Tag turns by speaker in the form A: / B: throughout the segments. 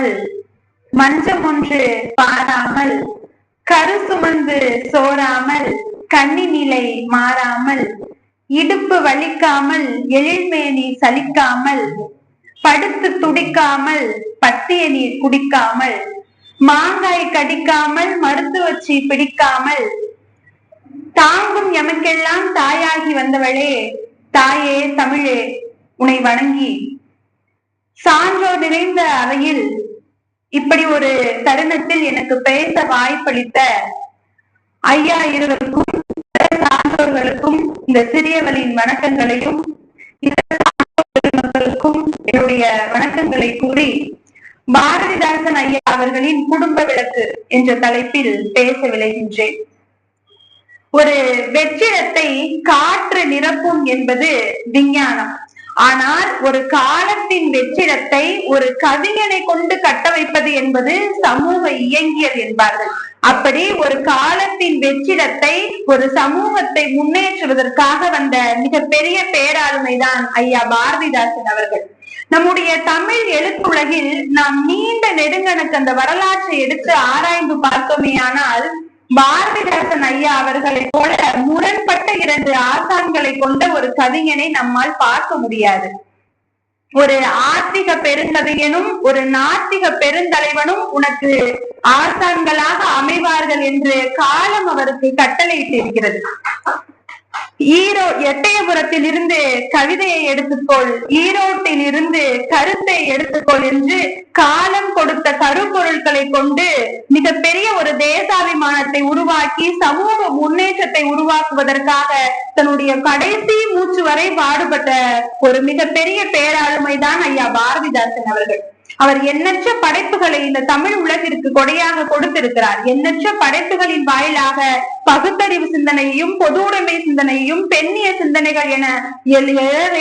A: பாராமல் மஞ்சம் ஒன்று பாராமல் கரு சுமந்து சோறாமல் கண்ணி நிலை மாறாமல் இடுப்பு வலிக்காமல் எழில்மேனி சலிக்காமல் படுத்து துடிக்காமல் பத்திய நீர் குடிக்காமல் மாங்காய் கடிக்காமல் மருத்துவச்சி பிடிக்காமல் தாங்கும் எமக்கெல்லாம் தாயாகி வந்தவளே தாயே தமிழே உனை வணங்கி. சான்றோர் நிறைந்த அவையில் இப்படி ஒரு தருணத்தில் எனக்கு பேச வாய்ப்பளித்த ஐயா இருவருக்கும் சான்றோர்களுக்கும் இந்த சிறியவளின் வணக்கங்களையும் மக்களுக்கும் என்னுடைய வணக்கங்களை கூறி பாரதிதாசன் ஐயா அவர்களின் குடும்ப விளக்கு என்ற தலைப்பில் பேச விளைகின்றேன் ஒரு வெற்றிடத்தை காற்று நிரப்பும் என்பது விஞ்ஞானம். ஆனால் ஒரு காலத்தின் வெற்றிடத்தை ஒரு கவிஞனை கொண்டு கட்ட வைப்பது என்பது சமூக இயங்கியல் என்பார்கள். அப்படி ஒரு காலத்தின் வெற்றிடத்தை ஒரு சமூகத்தை முன்னேற்றுவதற்காக வந்த மிகப்பெரிய பேராளுமைதான் ஐயா பாரதிதாசன் அவர்கள். நம்முடைய தமிழ் எழுத்துலகில் நாம் நீண்ட நெடுங்கணக்கு அந்த வரலாற்றை எடுத்து ஆராய்ந்து பார்த்தோமேயானால் பாரதிதாசன் ஐயா அவர்களை போல முரண்பட்ட இரண்டு ஆசான்களை கொண்ட ஒரு கவிஞனை நம்மால் பார்க்க முடியாது. ஒரு ஆத்திக பெருங்கவியனும் ஒரு நாத்திக பெருந்தலைவனும் உனக்கு ஆசான்களாக அமைவார்கள் என்று காலம் அவருக்கு கட்டளையிட்டிருக்கிறது ஈரோ எட்டயபுரத்தில் இருந்து கவிதையை எடுத்துக்கொள். ஈரோட்டில் இருந்து கருத்தை எடுத்துக்கொள் என்று காலம் கொடுத்த கருப்பொருட்களை கொண்டு மிகப்பெரிய ஒரு தேசாபிமானத்தை உருவாக்கி சமூக முன்னேற்றத்தை உருவாக்குவதற்காக தன்னுடைய கடைசி மூச்சு வரை பாடுபட்ட ஒரு மிகப்பெரிய பேராளுமைதான் ஐயா பாரதிதாசன் அவர்கள். அவர் எண்ணற்ற படைப்புகளை இந்த தமிழ் உலகிற்கு கொடையாக கொடுத்திருக்கிறார். எண்ணற்ற படைப்புகளின் வாயிலாக பகுத்தறிவு சிந்தனையையும் பொது உடைமை சிந்தனையையும் பெண்ணிய சிந்தனைகள் என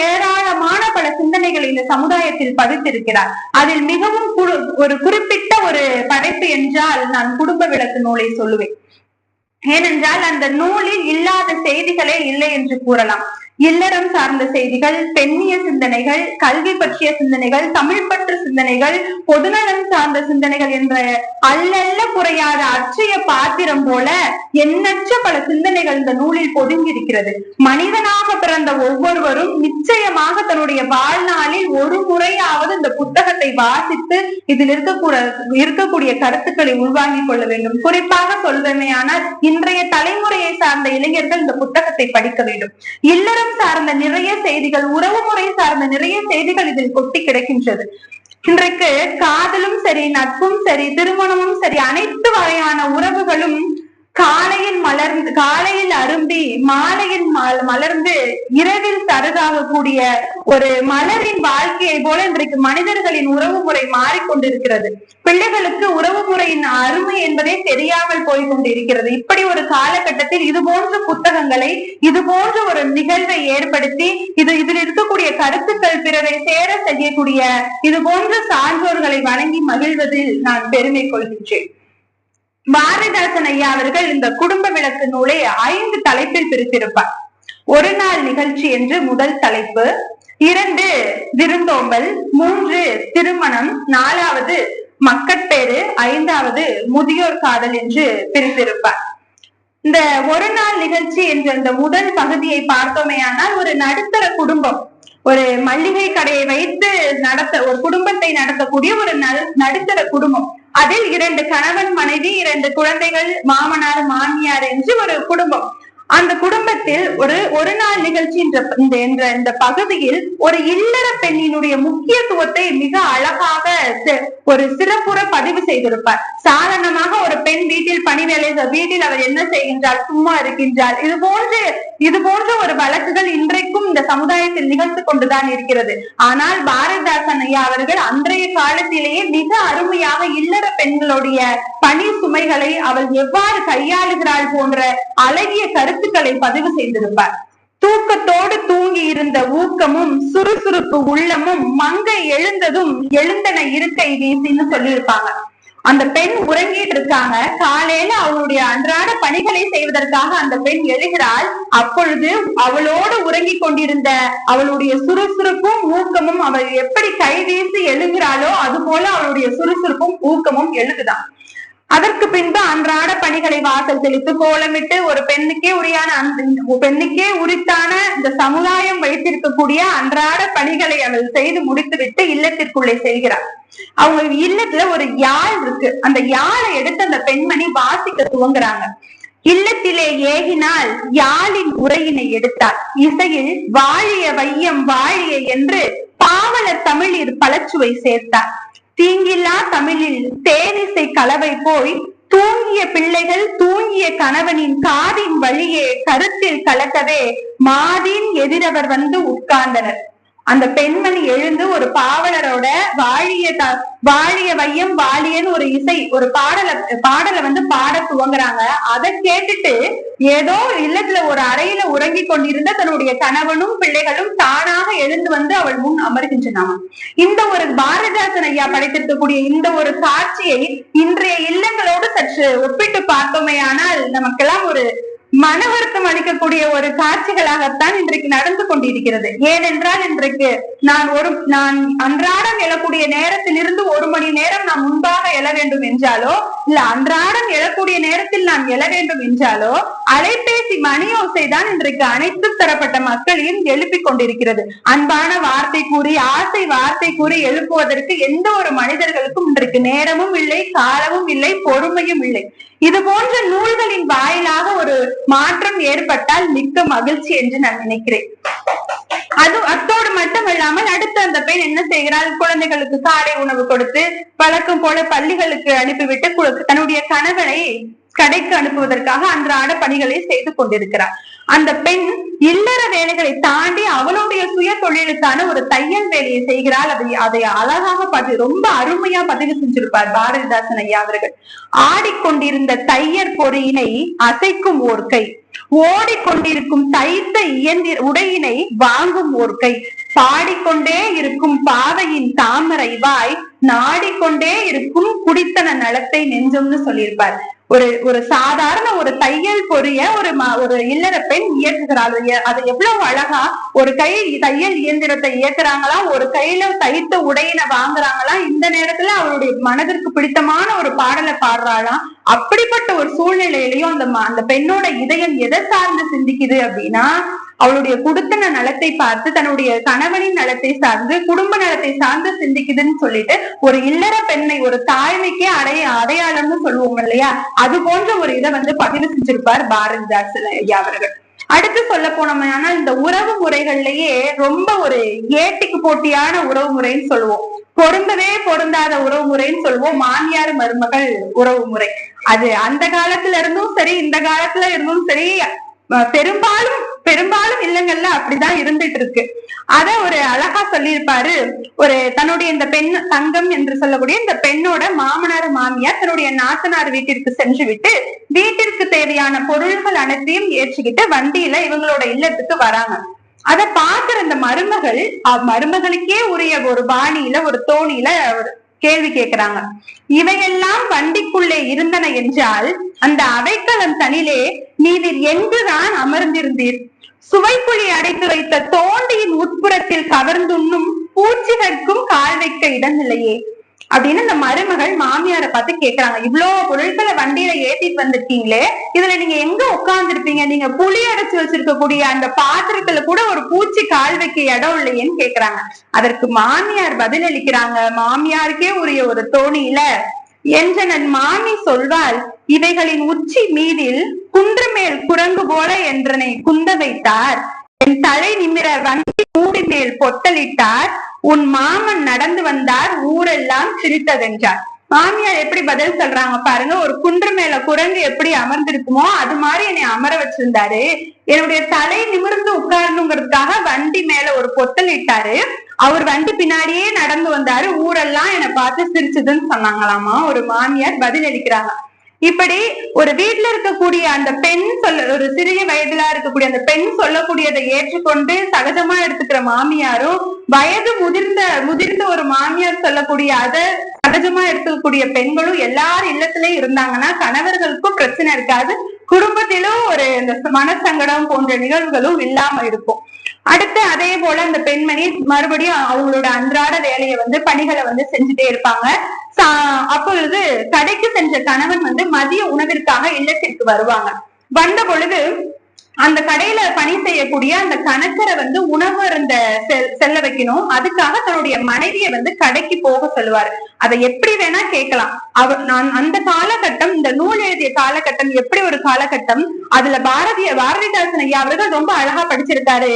A: ஏராளமான பல சிந்தனைகளை இந்த சமுதாயத்தில் பதித்திருக்கிறார். அதில் மிகவும் ஒரு குறிப்பிட்ட ஒரு படைப்பு என்றால் நான் குடும்ப விளக்கு நூலை சொல்லுவேன். ஏனென்றால் அந்த நூலில் இல்லாத செய்திகளே இல்லை என்று கூறலாம். இல்லறம் சார்ந்த செய்திகள் பெண்ணிய சிந்தனைகள் கல்வி பற்றிய சிந்தனைகள் தமிழ் பற்று சிந்தனைகள் பொதுநலம் சார்ந்த சிந்தனைகள் என்ற அல்லல்ல குறையாத அச்சய பாத்திரம் போல எண்ணற்ற பல சிந்தனைகள் இந்த நூலில் பொதுங்கி இருக்கிறது மனிதனாக பிறந்த ஒவ்வொருவரும் நிச்சயமாக தன்னுடைய வாழ்நாளில் ஒரு முறையாவது இந்த புத்தகத்தை வாசித்து இதில் இருக்கக்கூட இருக்கக்கூடிய கருத்துக்களை உள்வாங்கிக் கொள்ள வேண்டும். குறிப்பாக சொல்வமையானால் இன்றைய தலைமுறையை சார்ந்த இளைஞர்கள் இந்த புத்தகத்தை படிக்க வேண்டும். இல்லறம் இல்லறம் சார்ந்த நிறைய செய்திகள் உறவு முறை சார்ந்த நிறைய செய்திகள் இதில் கொட்டி கிடைக்கின்றது. இன்றைக்கு காதலும் சரி நட்பும் சரி திருமணமும் சரி அனைத்து வகையான உறவுகளும் காலையில் மலர்ந்து காலையில் அரும்பி மாலையில் மலர்ந்து இரவில் சருகாகக்கூடிய ஒரு மலரின் வாழ்க்கையை போல இன்றைக்கு மனிதர்களின் உறவு முறை மாறிக்கொண்டிருக்கிறது. பிள்ளைகளுக்கு உறவு முறையின் அருமை என்பதே தெரியாமல் போய் கொண்டிருக்கிறது இப்படி ஒரு காலகட்டத்தில் இது போன்ற புத்தகங்களை இது போன்ற ஒரு நிகழ்வை ஏற்படுத்தி இது இதில் இருக்கக்கூடிய கருத்துக்கள் பிறரை சேர செய்யக்கூடிய இது போன்ற சான்றோர்களை வணங்கி மகிழ்வதில் நான் பெருமை கொள்கின்றேன். பாரதிதாசன் ஐயா அவர்கள் இந்த குடும்ப விளக்கு நூலை ஐந்து தலைப்பில் பிரித்திருப்பார். ஒரு நாள் நிகழ்ச்சி என்று முதல் தலைப்பு. இரண்டு விருந்தோம்பல் மூன்று திருமணம் நாலாவது மக்கட்பேறு ஐந்தாவது முதியோர் காதல் என்று பிரித்திருப்பார். இந்த ஒரு நாள் நிகழ்ச்சி என்ற இந்த முதல் பகுதியை பார்த்தோமேயானால் ஒரு நடுத்தர குடும்பம் ஒரு மல்லிகை கடையை வைத்து நடத்த ஒரு குடும்பத்தை நடத்தக்கூடிய ஒரு நடுத்தர குடும்பம். அதில் இரண்டு கணவன் மனைவி இரண்டு குழந்தைகள் மாமனார் மாமியார் என்று ஒரு குடும்பம். அந்த குடும்பத்தில் ஒரு ஒரு நாள் நிகழ்ச்சி என்ற இந்த பகுதியில் ஒரு இல்லற பெண்ணினுடைய முக்கியத்துவத்தை மிக அழகாக ஒரு சிறப்புற பதிவு செய்திருப்பார். சாதாரணமாக ஒரு பெண் வீட்டில் பணி வேலை வீட்டில் அவர் என்ன செய்கின்றார் சும்மா இருக்கின்றார். இது போன்று இது போன்ற ஒரு வழக்குகள் இன்றைக்கும் சமுதாயத்தில் நிகழ்ந்து கொண்டுதான் இருக்கிறது. ஆனால் பாரதிதாசன் ஐயா அவர்கள் அன்றைய காலத்திலேயே மிக அருமையாக இல்லற பெண்களுடைய பணி சுமைகளை அவள் எவ்வாறு கையாளுகிறாள் போன்ற அழகிய கருத்துக்களை பதிவு செய்திருப்பார். தூக்கத்தோடு தூங்கி இருந்த ஊக்கமும் சுறுசுறுப்பு உள்ளமும் மங்கை எழுந்ததும் எழுந்தன இருக்கை வீசின்னு சொல்லியிருப்பாங்க. அந்த பெண் உறங்கிட்டு இருக்காங்க. காலையில அவளுடைய அன்றாட பணிகளை செய்வதற்காக அந்த பெண் எழுகிறாள். அப்பொழுது அவளோடு உறங்கிக் கொண்டிருந்த அவளுடைய சுறுசுறுப்பும் ஊக்கமும் அவள் எப்படி கைவீசி எழுகிறாளோ அது போல அவளுடைய சுறுசுறுப்பும் ஊக்கமும் எழுதுதான். அதற்கு பின்பு அன்றாட பணிகளை வாசல் தெளித்து கோலமிட்டு ஒரு பெண்ணுக்கே உரியான பெண்ணுக்கே உரித்தான இந்த சமுதாயம் வைத்திருக்கக்கூடிய அன்றாட பணிகளை அவள் செய்து முடித்துவிட்டு இல்லத்திற்குள்ளே செல்கிறார் அவங்க இல்லத்துல ஒரு யாழ் இருக்கு. அந்த யாழை எடுத்து அந்த பெண்மணி வாசிக்க துவங்குறாங்க. இல்லத்திலே ஏகினால் யாழின் உரையினை எடுத்தார் இசையில் வாழிய வையம் வாழிய என்று பாவலர் தமிழில் பலச்சுவை சேர்த்தார். தீங்கில்லா தமிழில் தேனிசை கலவை போய் தூங்கிய பிள்ளைகள் தூங்கிய கணவனின் காதின் வழியே கருத்தில் கலக்கவே மாதின் எதிரவர் வந்து உட்கார்ந்தனர். அந்த பெண்மணி எழுந்து ஒரு பாவலரோட வாழிய த- வாழிய வையம் வாழியன்னு ஒரு இசை ஒரு பாடலை பாடலை வந்து பாட துவங்குறாங்க. அதை கேட்டுட்டு ஏதோ இல்லத்துல ஒரு அறையில உறங்கி கொண்டிருந்த தன்னுடைய கணவனும் பிள்ளைகளும் தானாக எழுந்து வந்து அவள் முன் அமர்கின்றனாம் இந்த ஒரு பாரதிதாசன் ஐயா படைத்திருக்கக்கூடிய இந்த ஒரு காட்சியை இன்றைய இல்லங்களோடு சற்று ஒப்பிட்டு பார்த்தோமேயானால் நமக்கெல்லாம் ஒரு மன வருத்தம் அளிக்கக்கூடிய ஒரு காட்சிகளாகத்தான் இன்றைக்கு நடந்து கொண்டிருக்கிறது. ஏனென்றால் இன்றைக்கு நான் ஒரு நான் அன்றாடம் எழக்கூடிய நேரத்தில் இருந்து ஒரு மணி நேரம் நான் முன்பாக எழ வேண்டும் என்றாலோ இல்ல அன்றாடம் எழக்கூடிய நேரத்தில் நான் எழ வேண்டும் என்றாலோ அலைபேசி மணி தான் இன்றைக்கு அனைத்து தரப்பட்ட மக்களையும் எழுப்பிக் கொண்டிருக்கிறது. அன்பான வார்த்தை கூறி ஆசை வார்த்தை கூறி எழுப்புவதற்கு எந்த ஒரு மனிதர்களுக்கும் இன்றைக்கு நேரமும் இல்லை காலமும் இல்லை பொறுமையும் இல்லை. இது போன்ற நூல்களின் வாயிலாக ஒரு மாற்றம் ஏற்பட்டால் மிக்க மகிழ்ச்சி என்று நான் நினைக்கிறேன். அது அத்தோடு மட்டும் இல்லாமல் அடுத்து அந்த பெண் என்ன செய்கிறாள்? குழந்தைகளுக்கு காலை உணவு கொடுத்து வழக்கம் போல பள்ளிகளுக்கு அனுப்பிவிட்டு கு- தன்னுடைய கணவனை கடைக்கு அனுப்புவதற்காக அன்றாட பணிகளை செய்து கொண்டிருக்கிறார். அந்த பெண் இல்லற வேலைகளை தாண்டி அவளுடைய சுய தொழிலுக்கான ஒரு தையல் வேலையை செய்கிறாள். அதை அதை அழகாக பதிவு ரொம்ப அருமையா பதிவு செஞ்சிருப்பார் பாரதிதாசன் ஐயா அவர்கள். ஆடிக்கொண்டிருந்த தையற் பொறியினை அசைக்கும் ஓர் கை ஓடிக்கொண்டிருக்கும் தைத்த இயந்திர உடையினை வாங்கும் ஓர் கை பாடிக்கொண்டே இருக்கும் பாவையின் தாமரை வாய் நாடிக்கொண்டே இருக்கும் குடித்தன நலத்தை நெஞ்சம்னு சொல்லியிருப்பார். ஒரு ஒரு சாதாரண ஒரு தையல் பொறிய ஒரு ம- ஒரு இல்லற பெண் இயக்குகிறாள். அது எவ்வளவு அழகா ஒரு கை தையல் இயந்திரத்தை இயக்குறாங்களா? ஒரு கையில தைத்த உடையின வாங்குறாங்களா? இந்த நேரத்துல அவருடைய மனதிற்கு பிடித்தமான ஒரு பாடலை பாடுறாளாம் அப்படிப்பட்ட ஒரு சூழ்நிலையிலையும் அந்த அந்த பெண்ணோட இதயம் எதை சார்ந்து சிந்திக்குது அப்படின்னா அவளுடைய குடுத்தன நலத்தை பார்த்து தன்னுடைய கணவனின் நலத்தை சார்ந்து குடும்ப நலத்தை சார்ந்து சிந்திக்குதுன்னு சொல்லிட்டு ஒரு இல்லற பெண்ணை ஒரு தாய்மைக்கே அடைய அடையாளம்னு சொல்லுவோம் இல்லையா? அது போன்ற ஒரு இதை வந்து பதிவு செஞ்சிருப்பார் பாரதிதாசன் ஐயா அவர்கள். அடுத்து சொல்ல போனோம்னா இந்த உறவு முறைகள்லயே ரொம்ப ஒரு ஏட்டிக்கு போட்டியான உறவு முறைன்னு சொல்லுவோம். பொருந்தவே பொருந்தாத உறவு முறைன்னு சொல்லுவோம். மாமியார் மருமகள் உறவு முறை. அது அந்த காலத்துல இருந்தும் சரி இந்த காலத்துல இருந்தும் சரி பெரும்பாலும் பெரும்பாலும் இல்லங்கள்ல அப்படிதான் இருந்துட்டு இருக்கு. அத ஒரு அழகா சொல்லியிருப்பாரு. ஒரு தன்னுடைய இந்த பெண் தங்கம் என்று சொல்லக்கூடிய இந்த பெண்ணோட மாமனார் மாமியார் தன்னுடைய நாத்தனார் வீட்டிற்கு சென்று விட்டு வீட்டிற்கு தேவையான பொருள்கள் அனைத்தையும் ஏற்றிக்கிட்டு வண்டியில இவங்களோட இல்லத்துக்கு வராங்க. அத பாக்குற அந்த மருமகள் மருமகளுக்கே உரிய ஒரு பாணியில ஒரு தோணியில ஒரு கேள்வி கேக்குறாங்க. இவையெல்லாம் வண்டிக்குள்ளே இருந்தன என்றால் அந்த அவைக்களம் தனிலே நீதிர் என்றுதான் அமர்ந்திருந்தீர்? சுவைக்குழி அடைத்து வைத்த தோண்டியின் உட்புறத்தில் கவர்ந்துண்ணும் பூச்சிகளுக்கும் கால் வைக்க இடமில்லையே. அப்படின்னு இந்த மருமகள் மாமியாரை பார்த்து கேக்குறாங்க. இவ்வளவு பொருட்களை வண்டியில ஏத்திட்டு வந்திருக்கீங்களே இதுல நீங்க எங்க உட்கார்ந்துருப்பீங்க? நீங்க புளி அடைச்சு வச்சிருக்கக்கூடிய அந்த பாத்திரத்துல கூட ஒரு பூச்சி கால் வைக்க இடம் இல்லையேன்னு கேக்குறாங்க. அதற்கு மாமியார் பதில் அளிக்கிறாங்க மாமியாருக்கே உரிய ஒரு தோணியில என்றனன் மாமி சொல்வாள் இவைகளின் உச்சி மீதில் குன்றுமேல் குரங்கு போல என்றனை குந்த வைத்தார் என் தலை நிமிர வண்டி கூடி மேல் பொட்டலிட்டார். உன் மாமன் நடந்து வந்தார் ஊரெல்லாம் சிரித்ததென்றார். மாமியார் எப்படி பதில் சொல்றாங்க பாருங்க ஒரு குன்று மேல குரங்கு எப்படி அமர்ந்திருக்குமோ அது மாதிரி என்னை அமர வச்சிருந்தாரு. என்னுடைய தலை நிமிர்ந்து உட்காரணுங்கிறதுக்காக வண்டி மேல ஒரு பொத்தல் இட்டாரு. அவர் வண்டி பின்னாடியே நடந்து வந்தாரு ஊரெல்லாம் என்னை பார்த்து சிரிச்சதுன்னு சொன்னாங்களாமா? ஒரு மாமியார் பதில் அளிக்கிறாங்க. இப்படி ஒரு வீட்டுல இருக்கக்கூடிய அந்த பெண் சொல்ல ஒரு சிறிய வயதுல இருக்கக்கூடிய அந்த பெண் சொல்லக்கூடியதை ஏற்றுக்கொண்டு சகஜமா எடுத்துக்கிற மாமியாரும் வயது முதிர்ந்த முதிர்ந்த ஒரு மாமியார் சொல்லக்கூடிய அதை சகஜமா எடுத்துக்கக்கூடிய பெண்களும் எல்லார் இல்லத்திலயும் இருந்தாங்கன்னா கணவர்களுக்கும் பிரச்சனை இருக்காது. குடும்பத்திலும் ஒரு இந்த மனசங்கடம் போன்ற நிகழ்வுகளும் இல்லாம இருக்கும். அடுத்து அதே போல அந்த பெண்மணி மறுபடியும் அவங்களோட அன்றாட வேலையை வந்து பணிகளை வந்து செஞ்சுட்டே இருப்பாங்க. அப்பொழுது கடைக்கு சென்ற கணவன் வந்து மதிய உணவிற்காக இல்லத்திற்கு வருவாங்க. வந்த பொழுது அந்த கடையில பணி செய்யக்கூடிய அந்த கணக்கரை வந்து உணவு இருந்த செல்ல வைக்கணும். அதுக்காக தன்னுடைய மனைவியை வந்து கடைக்கு போக சொல்லுவாரு. அதை எப்படி வேணா கேட்கலாம். அவர் நான் அந்த காலகட்டம் இந்த நூல் எழுதிய காலகட்டம் எப்படி ஒரு காலகட்டம் அதுல பாரதிய பாரதிதாசன் ஐயா அவர்கள் ரொம்ப அழகா படிச்சிருக்காரு.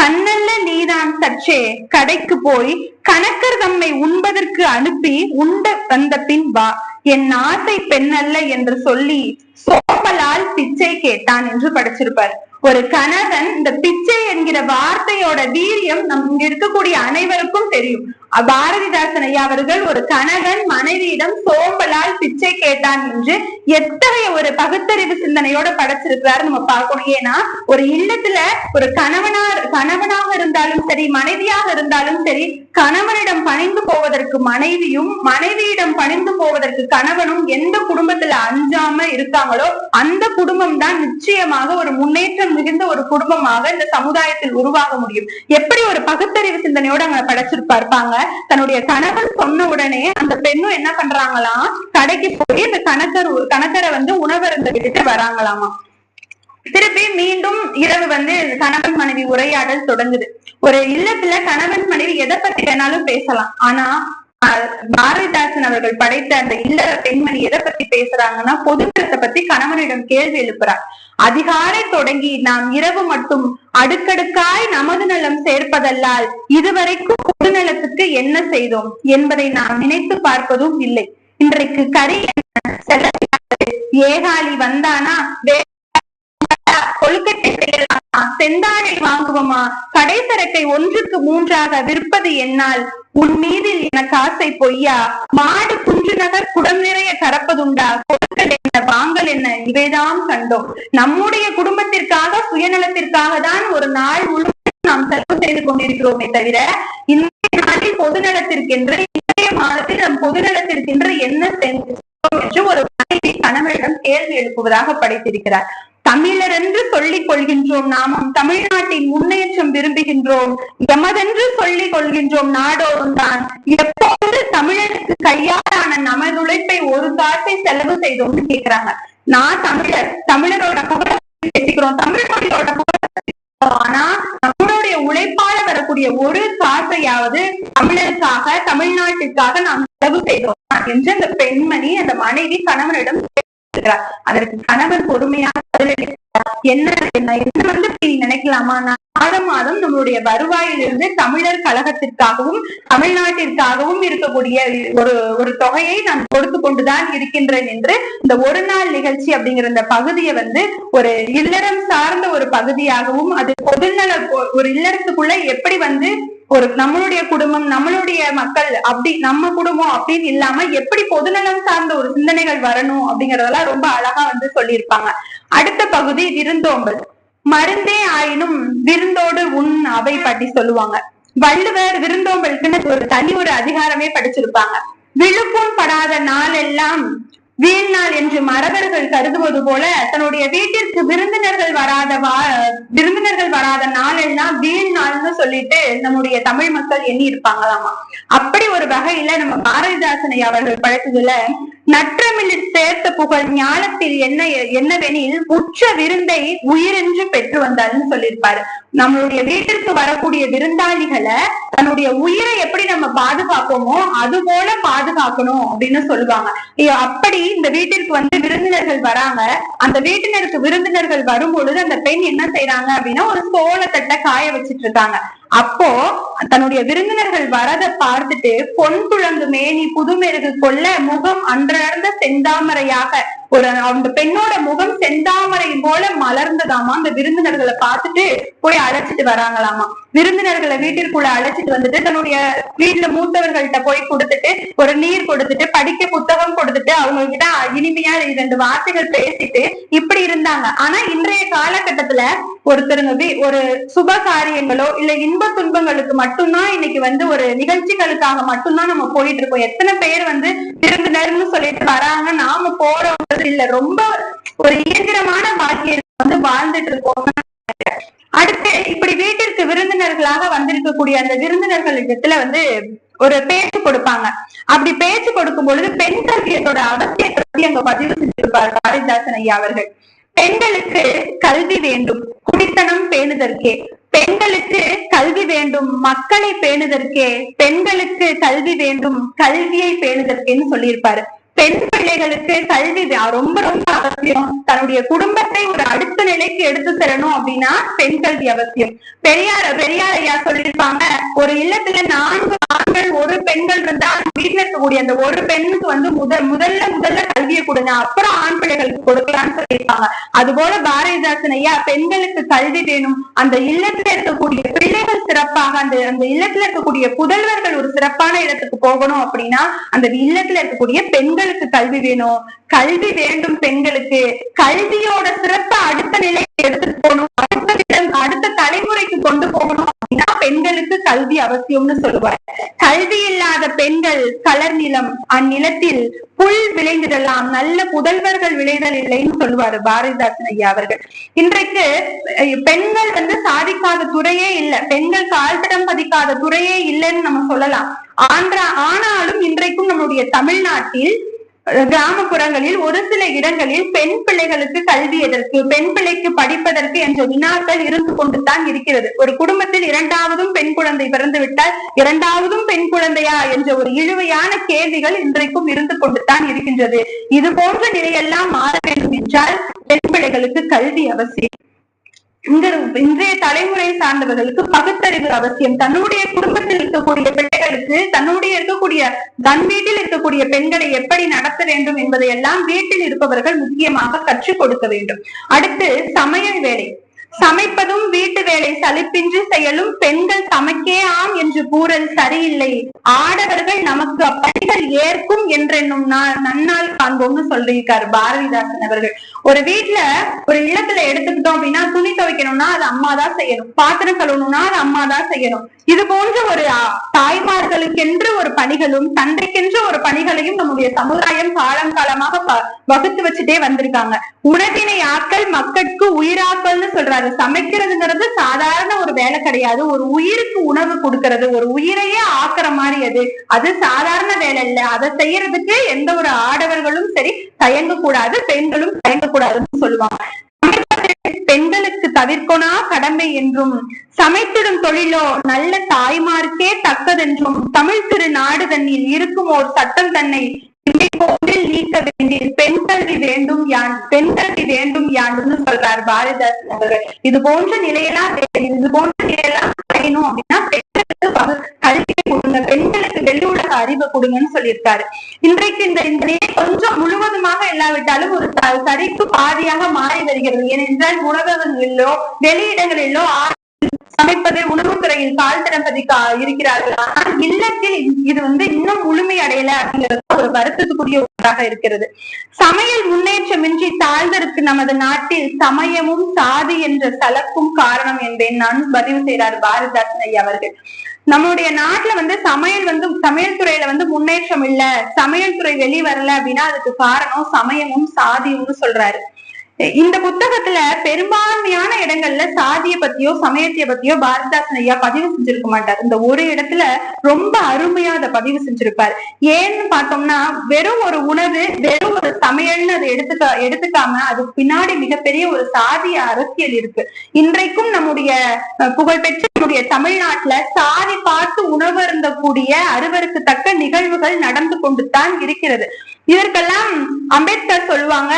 A: கண்ணல்ல நீதான் சற்றே கடைக்கு போய் கணக்கர் தம்மை உண்பதற்கு அனுப்பி உண்ட வந்த பின் வா. என் ஆசை பெண்ணல்ல என்று சொல்லி சோம்பலால் பிச்சை கேட்டான் என்று படிச்சிருப்பார். ஒரு கணவன் இந்த பிச்சை என்கிற வார்த்தையோட வீரியம் நம் இங்க இருக்கக்கூடிய அனைவருக்கும் தெரியும். பாரதிதாசன் ஐயா அவர்கள் ஒரு கணவன் மனைவியிடம் சோம்பலால் பிச்சை கேட்டான் என்று எத்தகைய ஒரு பகுத்தறிவு சிந்தனையோட படைச்சிருக்கிறாரு நம்ம பார்க்கணும். ஏன்னா ஒரு இல்லத்துல ஒரு கணவனா கணவனாக இருந்தாலும் சரி மனைவியாக இருந்தாலும் சரி கணவனிடம் பணிந்து போவதற்கு மனைவியும் மனைவியிடம் பணிந்து போவதற்கு கணவனும் எந்த குடும்பத்துல அஞ்சாம இருக்காங்களோ அந்த குடும்பம் தான் நிச்சயமாக ஒரு முன்னேற்றம் மிகுந்த ஒரு குடும்பமாக இந்த சமுதாயத்தில் உருவாக முடியும். எப்படி ஒரு பகுத்தறிவு சிந்தனையோட அங்க தன்னுடைய கணவன் சொன்ன உடனே அந்த பெண்ணும் என்ன பண்றாங்களாம் கடைக்கு போய் அந்த கணக்கர் கணக்கரை வந்து உணவருந்த விட்டுட்டு வராங்களாமா. திருப்பி மீண்டும் இரவு வந்து கணவன் மனைவி உரையாடல் தொடங்குது. ஒரு இல்லத்துல கணவன் மனைவி எதை பத்தி வேணாலும் பேசலாம். ஆனா பாரதிதாசன் அவர்கள் படைத்த அந்த இல்ல பெண்மணி எதை பத்தி பேசுறாங்கன்னா பொதுத்தத்தை பத்தி கணவனிடம் கேள்வி எழுப்புறார். அதிகாலை தொடங்கி நாம் இரவு மட்டும் அடுக்கடுக்காய் நமது நலம் சேர்ப்பதல்லால் இதுவரைக்கும் பொதுநலத்துக்கு என்ன செய்தோம் என்பதை நாம் நினைத்து பார்ப்பதும் இல்லை. இன்றைக்கு கரி ஏகாலி வந்தானா? கொழுக்கட்டை செந்தாழை வாங்குவோமா? கடைசரக்கை ஒன்றுக்கு மூன்றாக விற்பது என்னால் உன் மீதில் எனக்கு ஆசை பொய்யா? மாடு குன்று நகர் குடம் நிறைய கடப்பதுண்டா பொருட்கள் என்ன வாங்கல் என்ன? இவைதான் கண்டோம். நம்முடைய குடும்பத்திற்காக சுயநலத்திற்காக தான் ஒரு நாள் முழுவதும் நாம் செலவு செய்து கொண்டிருக்கிறோமே தவிர இந்த நாளில் பொதுநலத்திற்கென்று இன்றைய மாதத்தில் நம் பொதுநலத்திற்கென்று என்ன என்று ஒரு மனைவி கணவரிடம் கேள்வி எழுப்புவதாக படைத்திருக்கிறார். தமிழர் என்று சொல்லிக் கொள்கின்றோம் நாமும். தமிழ்நாட்டின் முன்னேற்றம் விரும்புகின்றோம். எமதென்று சொல்லிக் கொள்கின்றோம் நாடோறும் தான். எப்போது தமிழருக்கு கையாலான நமது உழைப்பை ஒரு காசை செலவு செய்தோம்னு கேக்குறாங்க. நான் தமிழர். தமிழரோட பேசிக்கிறோம். தமிழ் மொழியோட ஆனா நம்மளுடைய உழைப்பால வரக்கூடிய ஒரு காசையாவது தமிழருக்காக தமிழ்நாட்டிற்காக நாம் செலவு செய்தோம். என்று அந்த பெண்மணி அந்த மனைவி கணவனிடம் அதற்கு கணவர் பொறுமையாக என்ன என்ன என்ன வந்து நினைக்கலாமா? மாதம் மாதம் நம்மளுடைய வருவாயிலிருந்து தமிழர் கழகத்திற்காகவும் தமிழ்நாட்டிற்காகவும் இருக்கக்கூடிய ஒரு ஒரு தொகையை நான் கொடுத்து கொண்டுதான் இருக்கின்றேன் என்று இந்த ஒரு நாள் நிகழ்ச்சி அப்படிங்கிற இந்த பகுதியை வந்து ஒரு இல்லறம் சார்ந்த ஒரு பகுதியாகவும் அது பொதுநல ஒரு இல்லறத்துக்குள்ள எப்படி வந்து ஒரு நம்மளுடைய குடும்பம் நம்மளுடைய மக்கள் அப்படி நம்ம குடும்பம் அப்படின்னு இல்லாம எப்படி பொதுநலம் சார்ந்த ஒரு சிந்தனைகள் வரணும் அப்படிங்கறதெல்லாம் ரொம்ப அழகா வந்து சொல்லியிருப்பாங்க. அடுத்த பகுதி விருந்தோம்பல். மருந்தே ஆயினும் விருந்தோடு உன் அவை பற்றி சொல்லுவாங்க. வள்ளுவர் விருந்தோம்பலுக்குன்னு ஒரு தனி ஒரு அதிகாரமே படிச்சிருப்பாங்க. விழுப்பும் படாத நாள் எல்லாம் வீழ்நாள் என்று மரபர்கள் கருதுவது போல தன்னுடைய வீட்டிற்கு விருந்தினர்கள் வராத விருந்தினர்கள் வராத நாள் எல்லாம் வீண் நாள்னு சொல்லிட்டு நம்முடைய தமிழ் மக்கள் எண்ணி இருப்பாங்களாமா அப்படி ஒரு வகையில நம்ம பாரதிதாசனை அவர்கள் படைச்சதுல நற்றமிழில் சேர்த்த புகழ் ஞானத்தில் என்ன என்னவெனில் உச்ச விருந்தை உயிரென்று பெற்று வந்தாருன்னு சொல்லியிருப்பாரு. நம்மளுடைய வீட்டிற்கு வரக்கூடிய விருந்தாளிகளை தன்னுடைய உயிரை எப்படி நம்ம பாதுகாப்போமோ அது போல பாதுகாக்கணும் அப்படின்னு சொல்லுவாங்க. அப்படி இந்த வீட்டிற்கு வந்து விருந்தினர்கள் வராங்க. அந்த வீட்டினருக்கு விருந்தினர்கள் வரும் பொழுது அந்த பெண் என்ன செய்யறாங்க அப்படின்னா ஒரு சோளத்தட்டை காய வச்சிட்டு இருக்காங்க. அப்போ தன்னுடைய விருந்தினர்கள் வரதை பார்த்துட்டு பொன் குழந்து மேனி புதுமெருகு கொள்ள முகம் அன்றர்ந்த செந்தாமரையாக ஒரு அந்த பெண்ணோட முகம் செந்தாமரை போல மலர்ந்ததாமா அந்த விருந்தினர்களை பார்த்துட்டு போய் அழைச்சிட்டு வராங்களாமா. விருந்தினர்களை வீட்டிற்குள்ள அழைச்சிட்டு வந்துட்டு தன்னுடைய வீட்டுல மூத்தவர்கள்ட்ட போய் கொடுத்துட்டு ஒரு நீர் கொடுத்துட்டு படிக்க புத்தகம் கொடுத்துட்டு அவங்க கிட்ட இனிமையா இரண்டு வார்த்தைகள் பேசிட்டு இப்படி இருந்தாங்க. ஆனா இன்றைய காலகட்டத்துல ஒருத்தருங்க ஒரு சுப காரியங்களோ இல்ல இன்ப துன்பங்களுக்கு மட்டும்தான் இன்னைக்கு வந்து ஒரு நிகழ்ச்சிகளுக்காக மட்டும்தான் நம்ம போயிட்டு இருக்கோம். எத்தனை பேர் வந்து விருந்தினர்னு சொல்லிட்டு வராங்க நாம போறோம் இல்ல. ரொம்ப ஒரு இயந்திரமான வாழ்க்கையை வந்து வாழ்ந்துட்டு இருக்கோம். அடுத்து இப்படி வீட்டிற்கு விருந்தினர்களாக வந்திருக்கக்கூடிய அந்த விருந்தினர்கள் இடத்துல வந்து ஒரு பேச்சு கொடுப்பாங்க. அப்படி பேச்சு கொடுக்கும் பொழுது பெண் கல்வியத்தோட அவசியத்தை பத்தி அங்க பதிவு செஞ்சிருப்பார் பாரதிதாசன் ஐயா அவர்கள். பெண்களுக்கு கல்வி வேண்டும் குடித்தனம் பேணுதற்கே. பெண்களுக்கு கல்வி வேண்டும் மக்களை பேணுதற்கே. பெண்களுக்கு கல்வி வேண்டும் கல்வியை பேணுதற்கேன்னு சொல்லியிருப்பாரு. பெண் பிள்ளைகளுக்கு கல்வி ரொம்ப ரொம்ப அவசியம். தன்னுடைய குடும்பத்தை ஒரு அடுத்த நிலைக்கு எடுத்து செல்லணும் அப்படின்னா பெண் கல்வி அவசியம். பெரியார் பெரியார் ஐயா சொல்லியிருப்பாங்க ஒரு இல்லத்துல நான்கு ஆண்கள் ஒரு பெண்கள் இருந்தா வீட்டுல இருக்கக்கூடிய அந்த ஒரு பெண்ணுக்கு வந்து முதல் முதல்ல முதல்ல கல்வியை கொடுங்க அப்புறம் ஆண் பிள்ளைகளுக்கு கொடுக்கலாம்னு சொல்லியிருப்பாங்க. அது போல பாரதிதாசன் ஐயா பெண்களுக்கு கல்வி வேணும். அந்த இல்லத்துல இருக்கக்கூடிய பிள்ளைகள் சிறப்பாக அந்த அந்த இல்லத்துல இருக்கக்கூடிய புதல்வர்கள் ஒரு சிறப்பான இடத்துக்கு போகணும் அப்படின்னா அந்த இல்லத்துல இருக்கக்கூடிய பெண்கள் பெண்களுக்கு கல்வி வேணும். கல்வி வேண்டும் பெண்களுக்கு. கல்வியோட சிறப்பை அடுத்த நிலைக்கு எடுத்துட்டு போகணும். அடுத்த அடுத்த தலைமுறைக்கு கொண்டு போகணும் அப்படின்னா பெண்களுக்கு கல்வி அவசியம்னு சொல்லுவார் கல்வி இல்லாத பெண்கள் கலர் நிலம் அந்நிலத்தில் புல் விளைந்திடலாம். நல்ல புதல்வர்கள் விளைதல் இல்லைன்னு சொல்லுவாரு பாரதிதாசன் ஐயா அவர்கள். இன்றைக்கு பெண்கள் வந்து சாதிக்காத துறையே இல்லை. பெண்கள் கால்தடம் பதிக்காத துறையே இல்லைன்னு நம்ம சொல்லலாம். ஆன்ற ஆனாலும் இன்றைக்கும் நம்முடைய தமிழ்நாட்டில் கிராமப்புறங்களில் ஒரு சில இடங்களில் பெண் பிள்ளைகளுக்கு கல்வி எதற்கு பெண் பிள்ளைக்கு படிப்பதற்கு என்ற வினாக்கள் இருந்து கொண்டுதான் இருக்கிறது. ஒரு குடும்பத்தில் இரண்டாவதும் பெண் குழந்தை பிறந்து விட்டால் இரண்டாவதும் பெண் குழந்தையா என்ற ஒரு இழுவையான கேள்விகள் இன்றைக்கும் இருந்து கொண்டுதான் இருக்கின்றது. இது போன்ற நிலையெல்லாம் மாற வேண்டும் என்றால் பெண் பிள்ளைகளுக்கு கல்வி அவசியம். இந்த இன்றைய தலைமுறை சார்ந்தவர்களுக்கு பகுத்தறிவு அவசியம். தன்னுடைய குடும்பத்தில் இருக்கக்கூடிய பிள்ளைகளுக்கு தன்னுடைய இருக்கக்கூடிய தன் வீட்டில் இருக்கக்கூடிய பெண்களை எப்படி நடத்த வேண்டும் என்பதை எல்லாம் வீட்டில் இருப்பவர்கள் முக்கியமாக கற்றுக் கொடுக்க வேண்டும். அடுத்து சமையல் வேலை. சமைப்பதும் வீட்டு வேலை சலிப்பின்றி செயலும் பெண்கள் சமைக்கே ஆம் என்று கூறல் சரியில்லை. ஆடவர்கள் நமக்கு அப்பணிகள் ஏற்கும் என்றென்னும் நன்னால் காண்போம்னு சொல்லியிருக்காரு பாரதிதாசன் அவர்கள். ஒரு வீட்டுல ஒரு இல்லத்துல எடுத்துக்கிட்டோம் அப்படின்னா துணி துவைக்கணும்னா அது அம்மா தான் செய்யணும். பாத்திரம் கழுவணும்னா அது அம்மா தான் செய்யணும். இது போன்ற ஒரு தாய்மார்களுக்கென்று ஒரு பணிகளும் தந்தைக்கென்று ஒரு பணிகளையும் நம்முடைய சமுதாயம் காலம் காலமாக வகுத்து வச்சுட்டே வந்திருக்காங்க. உணவினை ஆக்கள் மக்களுக்கு உயிராக்கள்னு சொல்றாரு. சமைக்கிறதுங்கிறது சாதாரண ஒரு வேலை கிடையாது. ஒரு உயிருக்கு உணவு கொடுக்கறது. ஒரு உயிரையே ஆக்குற மாதிரி அது. அது சாதாரண வேலை இல்ல. அதை செய்யறதுக்கு எந்த ஒரு ஆடவர்களும் சரி தயங்க கூடாது பெண்களும் தயங்க கூடாதுன்னு சொல்லுவாங்க பெண்களுக்கு தவிர்க்கொனா கடமை என்றும் சமைத்திடும் தொழிலோ நல்ல தாய்மார்க்கே தக்கதென்றும் தமிழ் திரு நாடு தன்னில் இருக்கும் ஓர் சட்டம் தன்னை நீக்க வேண்டிய பெண் கல்வி வேண்டும் யான் பெண் கல்வி வேண்டும் யான்னு சொல்றார் பாரதிதாசன் அவர்கள். இது போன்ற நிலையெல்லாம் இது போன்ற நிலையெல்லாம் செய்யணும் அப்படின்னா பெண்களுக்கு கல்வி கொடுங்க. பெண்களுக்கு வெளி உலக அறிவை கொடுங்கன்னு சொல்லியிருக்காரு. இன்றைக்கு இந்த இந்த நிலை கொஞ்சம் முழுவதுமாக இல்லாவிட்டாலும் ஒரு சரிக்கு பாதியாக மாறி வருகிறது. ஏனென்றால் உணவகங்களிலோ வெளியிடங்களிலோ சமைப்பது உணவுத்துறையில் கால் திறம்பதி இருக்கிறார்கள். ஆனால் இல்லத்தில் இது வந்து இன்னும் முழுமை அடையல அப்படிங்கிறது ஒரு வருத்தத்துக்குரிய ஒன்றாக இருக்கிறது. சமையல் முன்னேற்றமின்றி தாழ்ந்தருக்கு நமது நாட்டில் சமயமும் சாதி என்ற சலக்கும் காரணம் என்பதை நான் பதிவு செய்கிறார் பாரதிதாசன் ஐயா அவர்கள். நம்மளுடைய நாட்டுல வந்து சமையல் வந்து சமையல் துறையில வந்து முன்னேற்றம் இல்ல. சமையல் துறை வெளி வரல அப்படின்னா அதுக்கு காரணம் சமயமும் சாதியும்னு சொல்றாரு. இந்த புத்தகத்துல பெரும்பான்மையான இடங்கள்ல சாதிய பத்தியோ சமயத்தைய பத்தியோ பாரதிதாசன் ஐயா பதிவு செஞ்சிருக்க மாட்டார். இந்த ஒரு இடத்துல ரொம்ப அருமையா அதை பதிவு செஞ்சிருப்பார். ஏன்னு பார்த்தோம்னா வெறும் ஒரு உணவு வெறும் ஒரு சமையல்னு அதை எடுத்துக்க எடுத்துக்காம அதுக்கு பின்னாடி மிகப்பெரிய ஒரு சாதிய அரசியல் இருக்கு. இன்றைக்கும் நம்முடைய புகழ்பெற்ற நம்முடைய தமிழ்நாட்டுல சாதி பார்த்து உணவு இருந்தக்கூடிய அறுவருக்கு தக்க நிகழ்வுகள் நடந்து கொண்டு தான் இருக்கிறது. இதற்கெல்லாம் அம்பேத்கர் சொல்லுவாங்க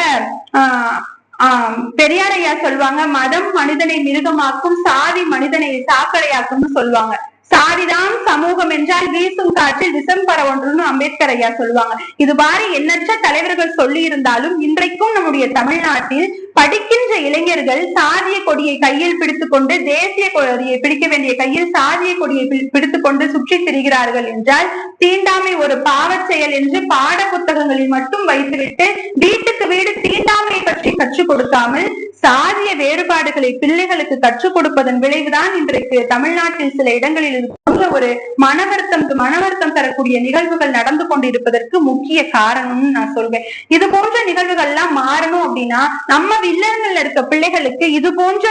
A: ஆஹ் ஆஹ் பெரியாரையா சொல்லுவாங்க மதம் மனிதனை மிருகமாக்கும் சாதி மனிதனை சாக்கடையாக்கும்னு சொல்லுவாங்க. சாதிதான் சமூகம் என்றால் வீசும் காற்றில் விஷம் பரவொன்றுன்னு அம்பேத்கர் ஐயா சொல்லுவாங்க. இது மாதிரி எண்ணற்ற தலைவர்கள் சொல்லி இருந்தாலும் இன்றைக்கும் நம்முடைய தமிழ்நாட்டில் படிக்கின்ற இளைஞர்கள் சாதிய கொடியை கையில் பிடித்துக்கொண்டு தேசிய கொடியை பிடிக்க வேண்டிய கையில் சாதிய கொடியை பிடித்துக்கொண்டு சுற்றி திரிகிறார்கள் என்றால் தீண்டாமை ஒரு பாவச் செயல் என்று பாட புத்தகங்களில் மட்டும் வைத்துவிட்டு வீட்டுக்கு வீடு தீண்டாமை பற்றி கற்றுக் கொடுக்காமல் சாதிய வேறுபாடுகளை பிள்ளைகளுக்கு கற்றுக் கொடுப்பதன் விளைவுதான் இன்றைக்கு தமிழ்நாட்டில் சில இடங்களில் போன்ற ஒரு மனவர்த்தம் மனவர்த்தம் தரக்கூடிய நிகழ்வுகள் நடந்து கொண்டிருப்பதற்கு முக்கிய காரணம்னு நான் சொல்வேன். இது போன்ற நிகழ்வுகள் எல்லாம் மாறணும் அப்படின்னா நம்ம வில்லங்கள்ல இருக்க பிள்ளைகளுக்கு இது போன்ற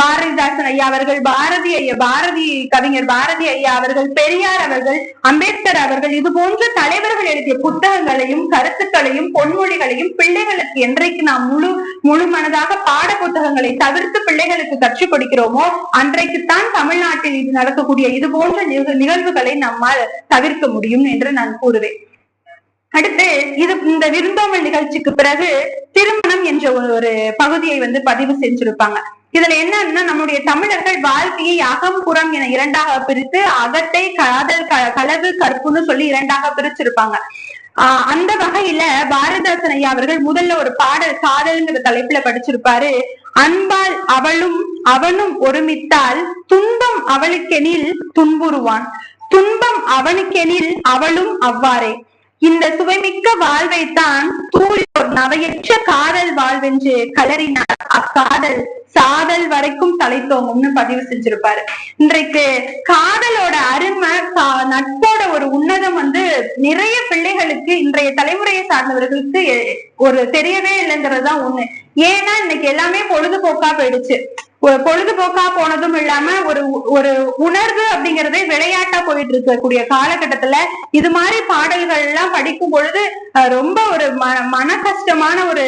A: பாரதிதாசன் ஐயா அவர்கள் பாரதி ஐயா பாரதி கவிஞர் பாரதி ஐயா அவர்கள் பெரியார் அவர்கள் அம்பேத்கர் அவர்கள் இது போன்ற தலைவர்கள் எழுதிய புத்தகங்களையும் கருத்துக்களையும் பொன்மொழிகளையும் பிள்ளைகளுக்கு என்றைக்கு நாம் முழு முழு மனதாக பாட புத்தகங்களை தவிர்த்து பிள்ளைகளுக்கு கற்றுக் கொடுக்கிறோமோ அன்றைக்குத்தான் தமிழ்நாட்டில் இது நடக்கக்கூடிய இது போன்ற நிகழ்வுகளை நம்மால் தவிர்க்க முடியும் என்று நான் கூறுவேன். அடுத்து இது இந்த விருந்தோமல் நிகழ்ச்சிக்கு பிறகு திருமணம் என்ற ஒரு பகுதியை வந்து பதிவு செஞ்சிருப்பாங்க. இதுல என்னன்னா நம்முடைய தமிழர்கள் வாழ்க்கையை அகம் புறம் என இரண்டாக பிரித்து அகத்தை காதல் கலவு கற்புன்னு சொல்லி இரண்டாக பிரிச்சிருப்பாங்க. ஆஹ் அந்த வகையில பாரதாசன் ஐயா அவர்கள் முதல்ல ஒரு பாடல் காதல்ங்கிற தலைப்புல படிச்சிருப்பாரு. அன்பால் அவளும் அவனும் ஒருமித்தால் துன்பம் அவளுக்கெனில் துன்புறுவான். துன்பம் அவனுக்கெனில் அவளும் அவ்வாறே. இந்த சுவைமிக்க வாழ்வைத்தான் தூயோர் நவையற்ற காதல் வாழ்வென்று கலறினார் அக்காதல். சாதல் வரைக்கும் தலைத்தோங்கும்னு பதிவு செஞ்சிருப்பாரு. இன்றைக்கு காதலோட அருமை நட்போட ஒரு உன்னதம் வந்து நிறைய பிள்ளைகளுக்கு இன்றைய தலைமுறையை சார்ந்தவர்களுக்கு ஒரு தெரியவே இல்லைங்கிறதுதான் ஒண்ணு. ஏன்னா இன்னைக்கு எல்லாமே பொழுதுபோக்கா போயிடுச்சு. ஒரு பொழுதுபோக்கா போனதும் இல்லாம ஒரு ஒரு உணர்வு அப்படிங்கறதே விளையாட்டா போயிட்டு இருக்கக்கூடிய காலகட்டத்துல இது மாதிரி பாடல்கள் எல்லாம் படிக்கும் பொழுது ரொம்ப ஒரு மன கஷ்டமான ஒரு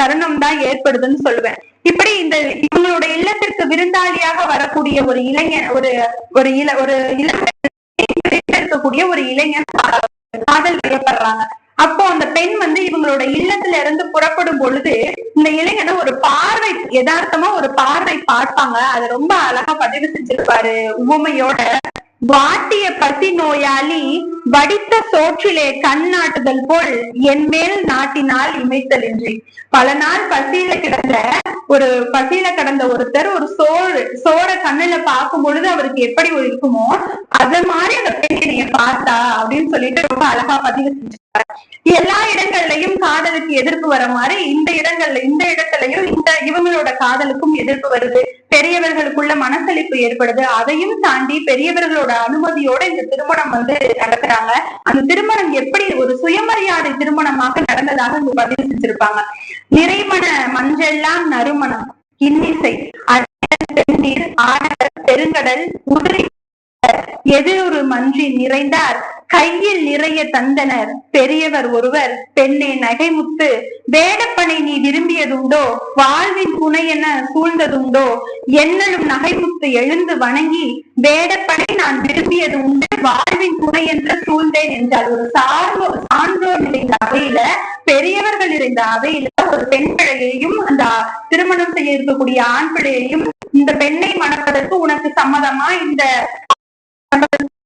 A: தருணம் தான் ஏற்படுதுன்னு சொல்லுவேன். இப்படி இந்த இவங்களோட இல்லத்திற்கு விருந்தாளியாக வரக்கூடிய ஒரு இளைஞன் ஒரு ஒரு இள ஒரு இளைஞர் இருக்கக்கூடிய ஒரு இளைஞன் காதல் செய்யப்படுறாங்க அப்போ அந்த பெண் வந்து இவங்களோட இல்லத்துல இருந்து புறப்படும் பொழுது இந்த இளைஞனை ஒரு பார்வை யதார்த்தமா ஒரு பார்வை பார்ப்பாங்க. அதை ரொம்ப அழகா பதிவு செஞ்சிருப்பாரு உவமையோட. வாட்டிய பசி நோயாளி வடித்த சோற்றிலே கண் நாட்டுதல் போல் என் மேல் நாட்டினால் இமைத்தல் இன்றி. பல நாள் பசியில கிடந்த ஒரு பசியில கடந்த ஒருத்தர் ஒரு சோறு சோழ கண்ணுல பார்க்கும் பொழுது அவருக்கு எப்படி இருக்குமோ அத மாதிரி அந்த பெண்ணினைய பார்த்தா அப்படின்னு சொல்லிட்டு ரொம்ப அழகா பதிவு செஞ்சிருக்காரு. எல்லா இடங்கள்லயும் காதலுக்கு எதிர்ப்பு வர மாதிரி இந்த இடங்கள்ல இந்த இடத்துலயும் இந்த இவங்களோட காதலுக்கும் எதிர்ப்பு வருது. பெரியவர்களுக்குள்ள மனசளிப்பு ஏற்படுது. அதையும் தாண்டி பெரியவர்களோட அனுமதியோட இந்த திருமணம் வந்து நடத்துறாங்க அந்த திருமணம் எப்படி ஒரு சுயமரியாதை திருமணமாக நடந்ததாக இங்க பதிவு செஞ்சிருப்பாங்க. நிறைமண மஞ்சள்லாம் நறுமணம் இன்னிசை பெண்ணீர் ஆடல் பெருங்கடல் உதிரி எதிரொரு மன்றி நிறைந்தார்? கையில் நிறைய தந்தனர். பெரியவர் ஒருவர் பெண்ணே நகைமுத்து வேடப்பனை நீ விரும்பியதுண்டோ? வாழ்வின் துணை என சூழ்ந்ததுண்டோ? என்னும் நகைமுத்து எழுந்து வணங்கி வேடப்பனை நான் விரும்பியது உண்டு வாழ்வின் துணை என்று சூழ்ந்தேன் என்றால் ஒரு சார்போ சான்றோர் நிறைந்த அவையில பெரியவர்கள் நிறைந்த அவையில ஒரு பெண் பிள்ளையையும் அந்த திருமணம் செய்ய இருக்கக்கூடிய ஆண் பிள்ளையையும் இந்த பெண்ணை மணப்பதற்கு உனக்கு சம்மதமா? இந்த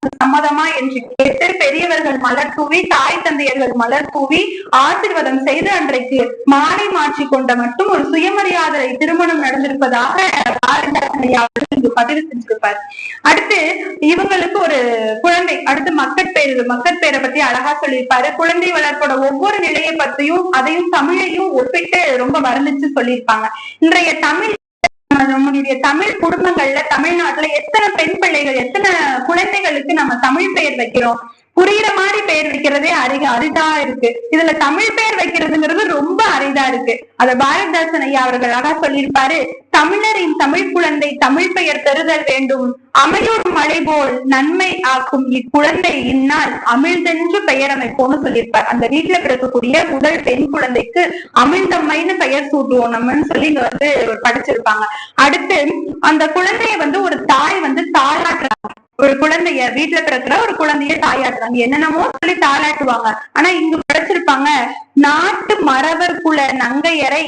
A: சம்மதமா என்று கேட்டு பெரியவர்கள் மலர் தூவி தாய் தந்தையர்கள் மலர் தூவி ஆசிர்வாதம் செய்து அன்றைக்கு மாலை மாற்றி கொண்ட மட்டும் ஒரு சுயமரியாதை திருமணம் நடந்திருப்பதாக பதிவு செஞ்சிருப்பார் அடுத்து இவங்களுக்கு ஒரு குழந்தை அடுத்து மக்கட்பேர் மக்கட்பேரை பத்தி அழகா சொல்லியிருப்பாரு. குழந்தை வளர்ப்போட ஒவ்வொரு நிலையை பத்தியும் அதையும் தமிழையும் ஒப்பிட்டு ரொம்ப வர்ணிச்சு சொல்லியிருப்பாங்க. இன்றைய தமிழ் நம்மளுடைய தமிழ் குடும்பங்கள்ல தமிழ்நாட்டுல எத்தனை பெண் பிள்ளைகள் எத்தனை குழந்தைகளுக்கு நம்ம தமிழ் பெயர் வைக்கிறோம்? புரியுற மாதிரி பெயர் வைக்கிறதே அரிக அரிதா இருக்கு. இதுல தமிழ் பெயர் வைக்கிறதுங்கிறது ரொம்ப அரிதா இருக்கு. அத பாரதிதாசன் ஐயா அவர்கள் அழகா சொல்லியிருப்பாரு தமிழரின் தமிழ் குழந்தை தமிழ் பெயர் தருதல் வேண்டும். அமையூர் மலை போல் நன்மை ஆக்கும் இக்குழந்தை இந்நாள் அமிழ்தென்று பெயர் அமைப்போம்னு சொல்லியிருப்பார். அந்த வீட்டுல பிறக்கக்கூடிய முதல் பெண் குழந்தைக்கு அமிழ்தம்மைன்னு பெயர் சூட்டுவோம். நம்மன்னு சொல்லி இங்க வந்து படிச்சிருப்பாங்க. அடுத்து அந்த குழந்தைய வந்து ஒரு தாய் வந்து தாளாட்டுறாங்க ஒரு குழந்தைய வீட்டுல பிறக்கிற ஒரு குழந்தைய தாயாட்டுறாங்க என்னென்னமோ சொல்லி தாளாட்டுவாங்க. ஆனா இங்க படிச்சிருப்பாங்க நாட்டு மரவர் குல நங்கையரை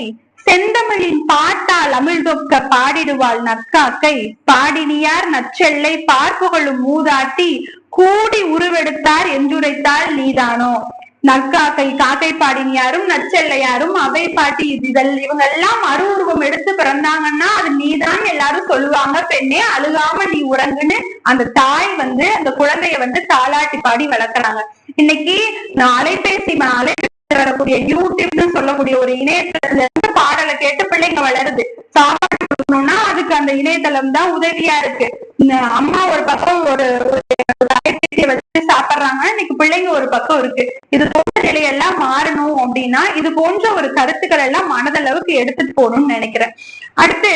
A: செந்தமிழின் பாட்டால் அமிழ்தொக்க பாடிடுவாள் நக்காக்கை பாடினியார் நச்செல்லை பார்ப்புகளும் மூதாட்டி கூடி உருவெடுத்தார் என்றுரைத்தாள் நீதானோ? நற்காக்கை காக்கை பாடினியாரும் நச்செல்லையாரும் அவை பாட்டி இதழ் இவங்க எல்லாம் மறு உருவம் எடுத்து பிறந்தாங்கன்னா அது நீதான் எல்லாரும் சொல்லுவாங்க பெண்ணே அழுகாம நீ உறங்குன்னு அந்த தாய் வந்து அந்த குழந்தைய வந்து தாலாட்டி பாடி வளர்க்குறாங்க. இன்னைக்கு நான் அலைபேசி அலைபேசி வரக்கூடிய யூடியூப்னு சொல்லக்கூடிய ஒரு இணையதளத்துல இருந்து பாடலை கேட்டு பிள்ளைங்க வளருது. சாப்பாடு கொடுக்கணும்னா அதுக்கு அந்த இணையதளம் தான் உதவியா இருக்கு. இந்த அம்மா ஒரு பக்கம் ஒரு ஒரு பிள்ளைங்க ஒரு பக்கம் இருக்கு. இது போன்ற நிலையெல்லாம் மாறணும் அப்படின்னா இது போன்ற ஒரு கருத்துக்கள் எல்லாம் மனதளவுக்கு எடுத்துட்டு போகணும்னு நினைக்கிறேன். அடுத்து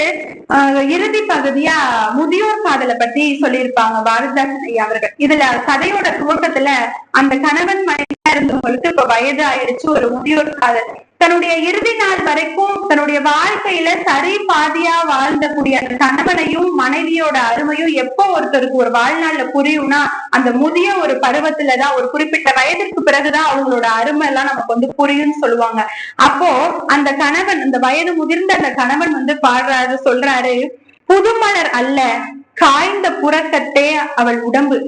A: ஆஹ் இறுதி பகுதியா முதியோர் காதலை பத்தி சொல்லியிருப்பாங்க பாரதிதாசன் ஐயா அவர்கள். இதுல கதையோட துவக்கத்துல அந்த கணவன் மனைவியா இருந்தவங்களுக்கு இப்ப வயது ஆயிடுச்சு ஒரு முதியோர் காதல். தன்னுடைய இறுதி நாள் வரைக்கும் தன்னுடைய வாழ்க்கையில சரி பாதியா வாழ்ந்தக்கூடிய அந்த கணவனையும் மனைவியோட அருமையும் எப்போ ஒருத்தருக்கு ஒரு வாழ்நாள்ல புரியும்னா அந்த முதிய ஒரு பருவத்துலதான் ஒரு குறிப்பிட்ட வயதிற்கு பிறகுதான் அவங்களோட அருமை எல்லாம் நமக்கு வந்து புரியும்னு சொல்லுவாங்க. அப்போ அந்த கணவன் அந்த வயது முதிர்ந்த அந்த கணவன் வந்து பாடுறாரு சொல்றாரு புதுமலர் அல்ல காய்ந்த புறக்கத்தே அவள் உடம்பு.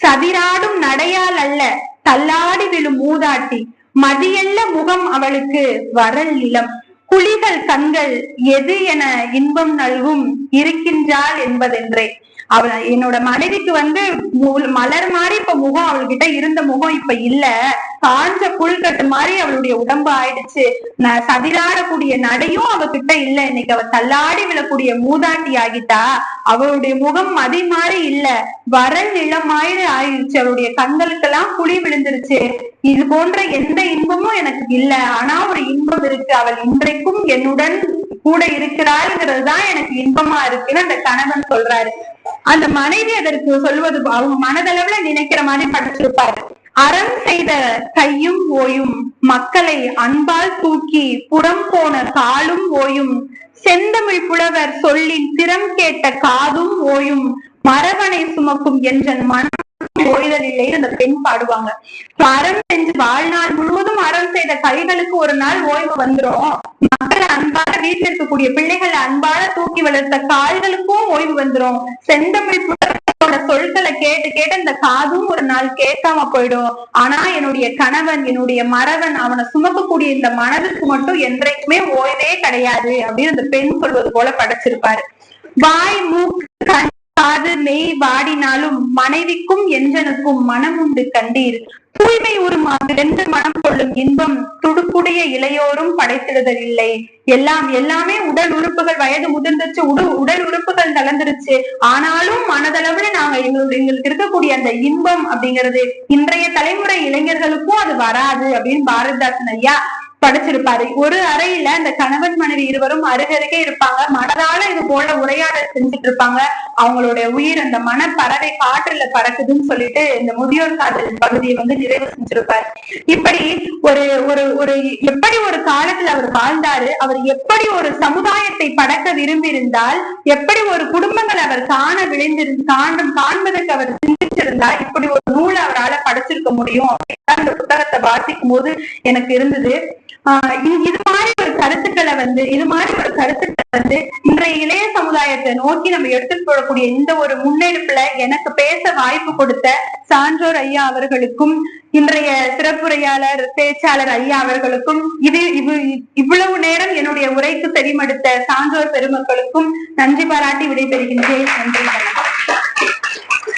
A: சதிராடும் நடையால் அல்ல தள்ளாடி விழும் மூதாட்டி. மதியல்ல முகம் அவளுக்கு வரல் நிலம். குழிகள் கண்கள் எது என இன்பம் நல்கும் இருக்கின்றாள் என்பதென்றே. அவள் என்னோட மனைவிக்கு வந்து மலர் மாதிரி இப்ப முகம் அவள்கிட்ட இருந்த முகம் இப்ப இல்ல. காஞ்ச புல்கட்டு மாதிரி அவளுடைய உடம்பு ஆயிடுச்சு. ந- சதிராடக்கூடிய நடையும் அவகிட்ட இல்ல. இன்னைக்கு அவ தள்ளாடி விழக்கூடிய மூதாட்டி ஆகிட்டா அவளுடைய முகம் மதி மாதிரி இல்ல. வரல் நிலமாயிரு ஆயிடுச்சு அவளுடைய கண்களுக்கெல்லாம் புளி விழுந்துருச்சு. இது போன்ற எந்த இன்பமும் எனக்கு இல்ல. ஆனா ஒரு இன்பம் இருக்கு. அவள் இன்றைக்கும் என்னுடன் கூட இருக்கிறாள்ங்கிறது தான் எனக்கு இன்பமா இருக்குன்னு அந்த கணவன் சொல்றாரு. அந்த மனைவி அதற்கு சொல்வது அவங்க மனதளவுல நினைக்கிற மாதிரி படிச்சிருப்பாரு. அறம் செய்த கையும் ஓயும் மக்களை அன்பால் தூக்கி புறம் போன காலும் ஓயும் செந்தமிழ் புலவர் சொல்லின் திறம் கேட்ட காதும் ஓயும் மரபனை சுமக்கும் என்ற மனம் ஓய்தலில்லை அந்த பெண் பாடுவாங்க. அறம் செஞ்சு வாழ்நாள் முழுவதும் அறம் செய்த கைகளுக்கு ஒரு நாள் ஓய்வு வந்துரும். மக்களை அன்பால வீட்டில் இருக்கக்கூடிய பிள்ளைகளை அன்பால தூக்கி வளர்த்த கால்களுக்கும் ஓய்வு வந்துரும். செந்தமிழ் புலவர் புலவரோட சொல்களை கேட்டு கேட்டு இந்த காதும் ஒரு நாள் கேட்காம போயிடும். ஆனா என்னுடைய கணவன் என்னுடைய மறவன் அவனை சுமக்கக்கூடிய இந்த மனதுக்கு மட்டும் என்றைக்குமே ஓய்வே கிடையாது அப்படின்னு அந்த பெண் சொல்வது போல படைச்சிருப்பாரு. வாய் மூக்கு கண் காது மெய் வாடினாலும் மனைவிக்கும் என்றனுக்கும் மனம் உண்டு கண்டீர். தூய்மை உருமாறு மனம் கொள்ளும் இன்பம் துடுப்புடைய இளையோரும் படைத்திடுதல் இல்லை. எல்லாம் எல்லாமே உடல் உறுப்புகள் வயது முதிர்ந்துச்சு உடு உடல் உறுப்புகள் கலந்துருச்சு ஆனாலும் மனதளவுல நாங்க எங்களுக்கு எங்களுக்கு இருக்கக்கூடிய அந்த இன்பம் அப்படிங்கிறது இன்றைய தலைமுறை இளைஞர்களுக்கும் அது வராது அப்படின்னு பாரதிதாசன் ஐயா படைச்சிருப்பாரு. ஒரு அறையில அந்த கணவன் மனைவி இருவரும் அருகருகே இருப்பாங்க. மனதால இது போல உரையாடல் செஞ்சுட்டு இருப்பாங்க அவங்களுடைய உயிர் அந்த மன பறவை காற்றுல பறக்குதுன்னு சொல்லிட்டு இந்த முதியோர் காதல் பகுதியை வந்து நிறைவு செஞ்சிருப்பாரு. இப்படி ஒரு ஒரு ஒரு எப்படி ஒரு காலத்துல அவர் வாழ்ந்தாரு அவர் எப்படி ஒரு சமுதாயத்தை படக்க விரும்பியிருந்தால் எப்படி ஒரு குடும்பங்கள் அவர் காண விளைந்திருந்து காணும் காண்பதற்கு அவர் சிந்திச்சிருந்தா இப்படி ஒரு நூல் அவரால படைச்சிருக்க முடியும் அப்படின்னு அந்த புத்தகத்தை வாசிக்கும் போது எனக்கு இருந்தது. இது இது மாதிரி ஒரு கருத்துக்களை வந்து இது மாதிரி ஒரு கருத்துக்களை வந்து இன்றைய இளைய சமுதாயத்தை நோக்கி நம்ம எடுத்துட்டு போகக்கூடிய இந்த ஒரு முன்னெடுப்புல எனக்கு பேச வாய்ப்பு கொடுத்த சான்றோர் ஐயா அவர்களுக்கும் இன்றைய சிறப்புரையாளர் பேச்சாளர் ஐயா அவர்களுக்கும் இது இவ் இவ்வளவு நேரம் என்னுடைய உரைக்கு செவிமடுத்த சான்றோர் பெருமக்களுக்கும் நன்றி பாராட்டி விடைபெறுகின்றேன். நன்றி